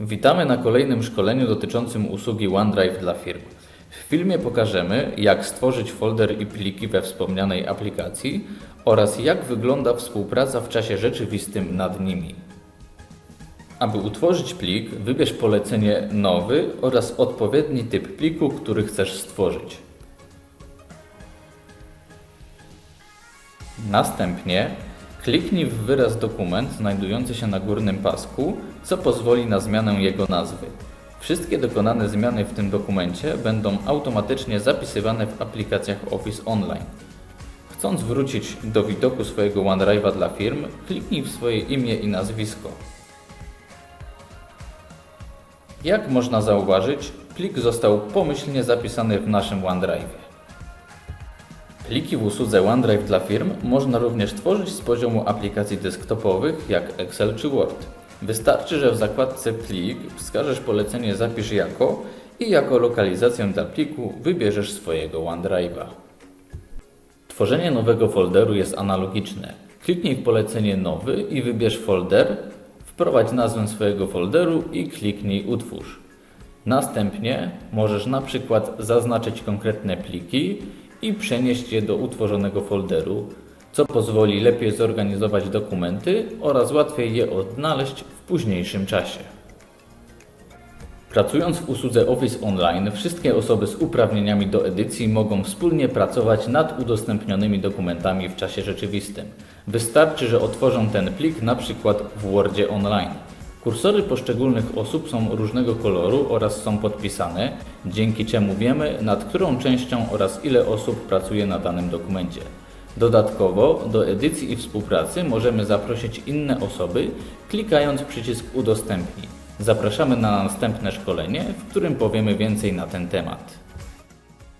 Witamy na kolejnym szkoleniu dotyczącym usługi OneDrive dla firm. W filmie pokażemy, jak stworzyć folder i pliki we wspomnianej aplikacji oraz jak wygląda współpraca w czasie rzeczywistym nad nimi. Aby utworzyć plik, wybierz polecenie Nowy oraz odpowiedni typ pliku, który chcesz stworzyć. Następnie kliknij w wyraz dokument znajdujący się na górnym pasku, co pozwoli na zmianę jego nazwy. Wszystkie dokonane zmiany w tym dokumencie będą automatycznie zapisywane w aplikacjach Office Online. Chcąc wrócić do widoku swojego OneDrive'a dla firm, kliknij w swoje imię i nazwisko. Jak można zauważyć, plik został pomyślnie zapisany w naszym OneDrive'ie. Pliki w usłudze OneDrive dla firm można również tworzyć z poziomu aplikacji desktopowych jak Excel czy Word. Wystarczy, że w zakładce Plik wskażesz polecenie Zapisz jako i jako lokalizację dla pliku wybierzesz swojego OneDrive'a. Tworzenie nowego folderu jest analogiczne. Kliknij w polecenie Nowy i wybierz folder, wprowadź nazwę swojego folderu i kliknij Utwórz. Następnie możesz na przykład zaznaczyć konkretne pliki i przenieść je do utworzonego folderu, co pozwoli lepiej zorganizować dokumenty oraz łatwiej je odnaleźć w późniejszym czasie. Pracując w usłudze Office Online, wszystkie osoby z uprawnieniami do edycji mogą wspólnie pracować nad udostępnionymi dokumentami w czasie rzeczywistym. Wystarczy, że otworzą ten plik przykład w Wordzie Online. Kursory poszczególnych osób są różnego koloru oraz są podpisane, dzięki czemu wiemy, nad którą częścią oraz ile osób pracuje na danym dokumencie. Dodatkowo do edycji i współpracy możemy zaprosić inne osoby, klikając przycisk Udostępnij. Zapraszamy na następne szkolenie, w którym powiemy więcej na ten temat.